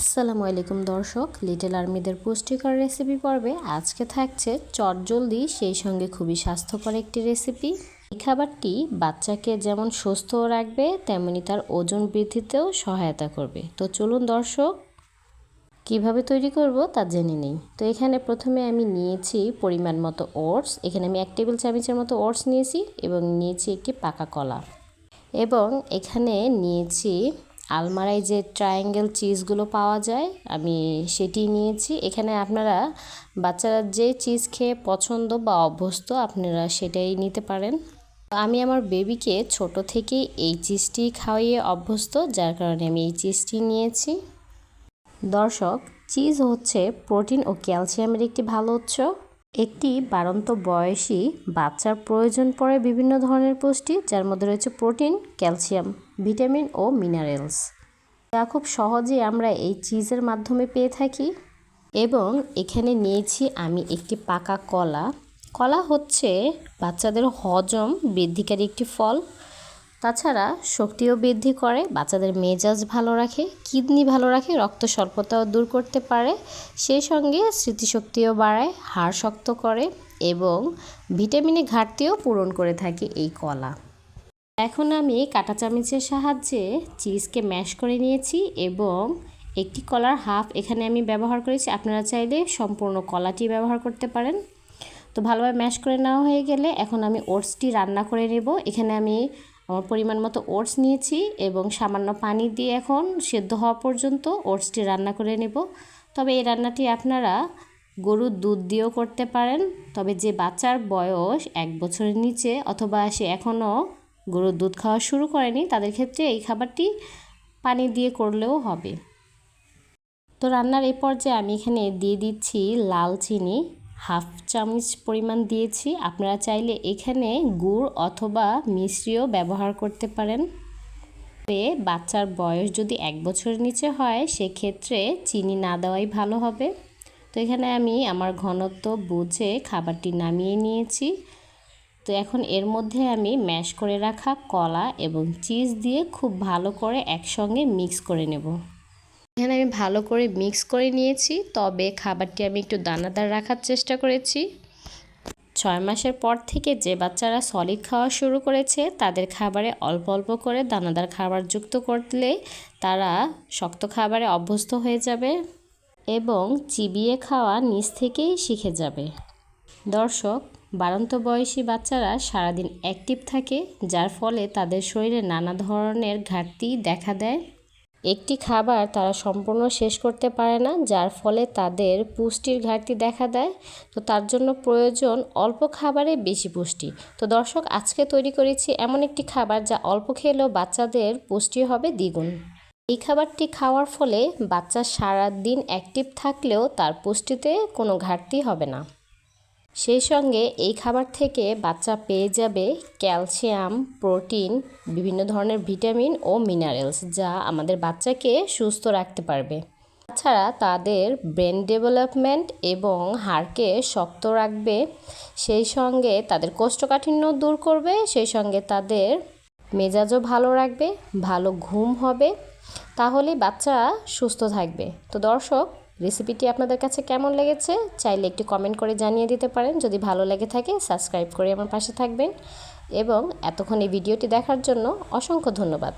আসসালামু আলাইকুম দর্শক লিটল আর্মিদের পুষ্টিকর রেসিপি পর্বে আজকে থাকছে চটজলদি সেই সঙ্গে খুবই স্বাস্থ্যকর একটি রেসিপি এই খাবারটি বাচ্চাকে যেমন সুস্থ রাখবে, তেমনি তার ওজন বৃদ্ধিতেও সহায়তা করবে। তো চলুন দর্শক, কীভাবে তৈরি করব তা জেনে নেই। তো এখানে প্রথমে আমি নিয়েছি পরিমাণ মতো ওটস, এখানে আমি এক টেবিল চামচের মতো ওটস নিয়েছি এবং নিয়েছি একটি পাকা কলা। এবং এখানে নিয়েছি আলমারায় যে ট্রায়াঙ্গেল চিজগুলো পাওয়া যায়, আমি সেটি নিয়েছি। এখানে আপনারা বাচ্চারা যে চিজ খেয়ে পছন্দ বা অভ্যস্ত, আপনারা সেটাই নিতে পারেন। আমি আমার বেবিকে ছোট থেকেই এই চিজটি খাওয়াইয়ে অভ্যস্ত, যার কারণে আমি এই চিজটি নিয়েছি। দর্শক চিজ হচ্ছে প্রোটিন ও ক্যালসিয়ামের একটি ভালো উৎস। একটি বাড়ন্ত বয়সী বাচ্চার প্রয়োজন পড়ে বিভিন্ন ধরনের পুষ্টি, যার মধ্যে রয়েছে প্রোটিন ক্যালসিয়াম ভিটামিন ও মিনারেলস। যা খুব সহজে আমরা এই চিজের মাধ্যমে পেয়ে থাকি। এবং এখানে নিয়েছি আমি একটি পাকা কলা। কলা হচ্ছে বাচ্চাদের হজম বৃদ্ধিকারী একটি ফল। তাছাড়া শক্তিও বৃদ্ধি করে, বাচ্চাদের মেজাজ ভালো রাখে, কিডনি ভালো রাখে, রক্ত স্বল্পতাও দূর করতে পারে। সেই সঙ্গে স্মৃতিশক্তিও বাড়ায়, হাড় শক্ত করে এবং ভিটামিনের ঘাটতিও পূরণ করে থাকে এই কলা। এখন আমি কাঁটা চামচের সাহায্যে চিজকে ম্যাশ করে নিয়েছি এবং একটি কলার হাফ এখানে আমি ব্যবহার করেছি। আপনারা চাইলে সম্পূর্ণ কলাটি ব্যবহার করতে পারেন। তো ভালোভাবে ম্যাশ করে নেওয়া হয়ে গেলে এখন আমি ওটসটি রান্না করে নেব। এখানে আমি আমার পরিমাণ মতো ওটস নিয়েছি এবং সামান্য পানি দিয়ে এখন সেদ্ধ হওয়া পর্যন্ত ওটসটি রান্না করে নেব। তবে এই রান্নাটি আপনারা গরুর দুধ দিয়েও করতে পারেন। তবে যে বাচ্চার বয়স এক বছরের নিচে অথবা সে এখনও গরুর দুধ খাওয়া শুরু করেনি, তাদের ক্ষেত্রে এই খাবারটি পানি দিয়ে করলেও হবে। তো রান্নার এই পর্যায়ে আমি এখানে দিয়ে দিচ্ছি লাল চিনি, হাফ চামচ পরিমাণ দিয়েছি। আপনারা চাইলে এখানে গুড় অথবা মিশ্রিও ব্যবহার করতে পারেন। বাচ্চার বয়স যদি এক বছরের নিচে হয়, সেক্ষেত্রে চিনি না দেওয়াই ভালো হবে। তো এখানে আমি আমার ঘনত্ব বুঝে খাবারটি নামিয়ে নিয়েছি। তো এখন এর মধ্যে আমি ম্যাশ করে রাখা কলা এবং চিজ দিয়ে খুব ভালো করে একসঙ্গে মিক্স করে নেব। এখানে আমি ভালো করে মিক্স করে নিয়েছি, তবে খাবারটি আমি একটু দানাদার রাখার চেষ্টা করেছি। ছয় মাসের পর থেকে যে বাচ্চারা সলিড খাওয়া শুরু করেছে, তাদের খাবারে অল্প অল্প করে দানাদার খাবার যুক্ত করলে তারা শক্ত খাবারে অভ্যস্ত হয়ে যাবে এবং চিবিয়ে খাওয়া নিচ থেকেই শিখে যাবে। দর্শক বাড়ন্ত বয়সী বাচ্চারা সারাদিন অ্যাক্টিভ থাকে, যার ফলে তাদের শরীরে নানা ধরনের ঘাটতি দেখা দেয়। একটি খাবার তারা সম্পূর্ণ শেষ করতে পারে না, যার ফলে তাদের পুষ্টির ঘাটতি দেখা দেয়। তো তার জন্য প্রয়োজন অল্প খাবারে বেশি পুষ্টি। তো দর্শক, আজকে তৈরি করেছি এমন একটি খাবার যা অল্প খেলেও বাচ্চাদের পুষ্টি হবে দ্বিগুণ। এই খাবারটি খাওয়ার ফলে বাচ্চা সারা দিন অ্যাক্টিভ থাকলেও তার পুষ্টিতে কোনো ঘাটতি হবে না। সেই সঙ্গে এই খাবার থেকে বাচ্চা পেয়ে যাবে ক্যালসিয়াম, প্রোটিন, বিভিন্ন ধরনের ভিটামিন ও মিনারেলস যা আমাদের বাচ্চাকে সুস্থ রাখতে পারবে। তাছাড়া তাদের ব্রেন ডেভেলপমেন্ট এবং হাড়কে শক্ত রাখবে, সেই সঙ্গে তাদের কোষ্ঠকাঠিন্য দূর করবে, সেই সঙ্গে তাদের মেজাজও ভালো রাখবে, ভালো ঘুম হবে, তাহলে বাচ্চা সুস্থ থাকবে। তো দর্শক রেসিপিটি আপনাদের কাছে কেমন লেগেছে চাইলে একটু কমেন্ট করে জানিয়ে দিতে পারেন। যদি ভালো লেগে থাকে সাবস্ক্রাইব করে আমার পাশে থাকবেন। এবং এতক্ষণ এই ভিডিওটি দেখার জন্য অসংখ্য ধন্যবাদ।